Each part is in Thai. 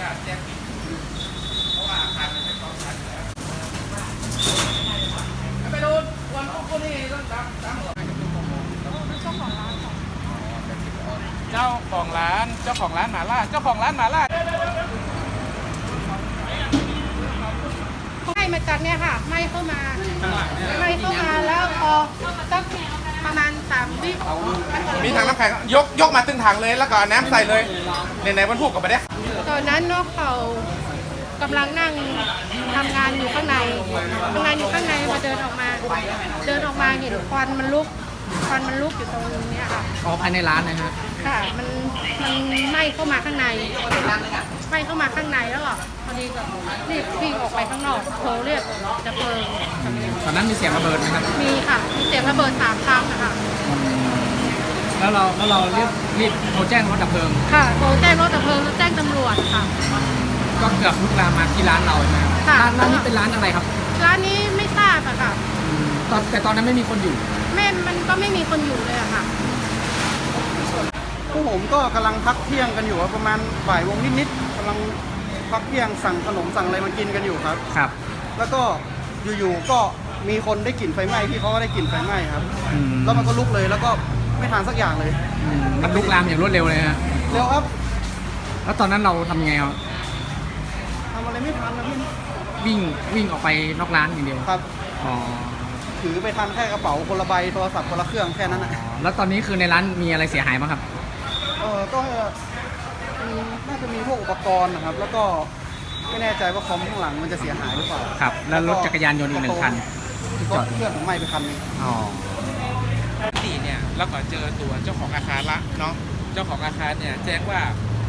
ญาตแจ้ผิดเพราะว่าอารมันไม่พร้อมกันแล้วไปโดนวันพวกคนนี้ต้องตามตามหมดเจ้าของร้านเจ้าของร้านหมาล่าเจ้าของร้านหมาล่าไหม้มาจัดเนี่ยค่ะไม่เข้ามาไม่เข้ามาแล้วพอสักประมาณสามวิมีทางน้ำแข็งยกยกมาตึงถังเลยแล้วก็น้ำใส่เลยในในวันพูกกับไปได้ ตอนนั้นนกเขากำลังนั่งทำงานอยู่ข้างในทำงานอยู่ข้างในพอเดินออกมา เดินออกมาเห็นควันมันลุกควันมันลุกอยู่ตรงนี้ค่ะ อ๋อภายในร้านนะฮะค่ะมันมันไหม้เข้ามาข้างในไหม้เข้ามาข้างในแล้วก็พอดีก็รีบวิ่งออกไปข้างนอกโทรเรียกดับเพลิง ตอนนั้นมีเสียงระเบิดไหมครับมีค่ะมีเสียงระเบิดสามครั้งนะคะ แล้วเราแล้วเราเรียบรีบโทรแจ้งรถดับเพลิง ค่ะโทรแจ้งรถดับเพลิงแจ้งตำรวจค่ะ ก็เกือบลุกลามมาที่ร้านเราใช่ไหมครับค่ะ ร้านร้านนี้เป็นร้านอะไรครับร้านนี้ไม่ทราบอะค่ะตอนแต่ตอนนั้นไม่มีคนอยู่ แม่มันก็ไม่มีคนอยู่เลยอะค่ะ พวกผมก็กำลังพักเที่ยงกันอยู่ครับประมาณบ่ายโมงนิดๆกำลังพักเที่ยงสั่งขนมสั่งอะไรมากินกันอยู่ครับ ครับแล้วก็อยู่ๆก็มีคนได้กลิ่นไฟไหม้พี่เขาก็ได้กลิ่นไฟไหม้ครับ อืมแล้วมันก็ลุกเลยแล้วก็ ไม่ทานสักอย่างเลยอืมมันลุกลามอย่างรวดเร็วเลยฮะเร็วครับแล้วตอนนั้นเราทำยังไงครับทำอะไรไม่ทันนะพี่วิ่งวิ่งออกไปนอกร้านอย่างเดียวครับ อ๋อถือไปทันแค่กระเป๋าคนละใบโทรศัพท์คนละเครื่องแค่นั้นนะแล้วตอนนี้คือในร้านมีอะไรเสียหายบ้างครับ เออก็มีน่าจะมีพวกอุปกรณ์นะครับ แล้วก็ไม่แน่ใจว่าคอมข้างหลังมันจะเสียหายหรือเปล่าครับ แล้วรถจักรยานยนต์อีกหนึ่งคันที่จก็อดอยู่เพื่อนผมไหม้ไปคันหนึงอ๋อ สี่เนี่ยแล้วก็เจอตัวเจ้าของอาคารละเนาะเจ้าของอาคารเนี่ยแจ้งว่า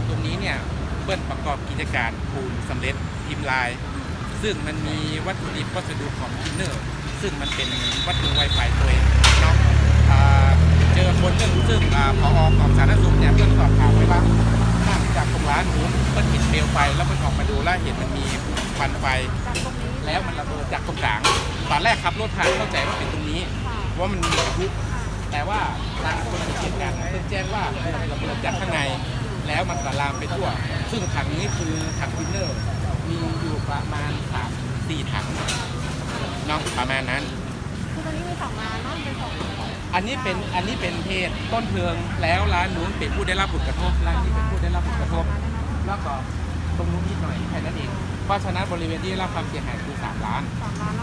ตรงนี้เนี่ยเปิ้ลประกอบกิจการปูนสำเร็จพิมพ์ลาย ซึ่งมันมีวัตถุดิบวัสดุของทินเนอร์ ซึ่งมันเป็นวัตถุไวไฟตัวเองเนาะอ่าเจอคนหนึ่งซึ่งอ่าพอของสาธารณสุขเนี่ยเพื่อนสอบถามไว้ว่านั่งจากตรงร้านหมูเปิ้ลปิดเปลวไฟแล้วเปิ้ลออกมาดูแล้วเห็นมันมีควันไฟ แล้วมันระเบิดจากตรงกลางตอนแรกขับรถผ่านเข้าใจว่าเป็นตรงนี้ว่ามันมีกระทุ แต่ว่าทางคนที่เกี่ยวกันเพิ่งแจ้งว่ามันระเบิดจากข้างใน แล้วมันก็ลามไปทั่ว ซึ่งถังนี้คือถังทินเนอร์ มีอยู่ประมาณสามสี่ถังเนาะประมาณนั้น คือตอนนี้มีสองร้านเนาะเป็นสองอันนี้เป็นอันนี้เป็นเพจต้นเพลิงแล้วร้านนู้นเป็นผู้ได้รับผลกระทบร้านนี้เป็นผู้ได้รับผลกระทบ แล้วก็ตรงนู้นนิดหน่อยแค่นั้นเองเพราะฉะนั้นบริเวณที่ได้รับความเสียหายคือสามล้าน สองร้าน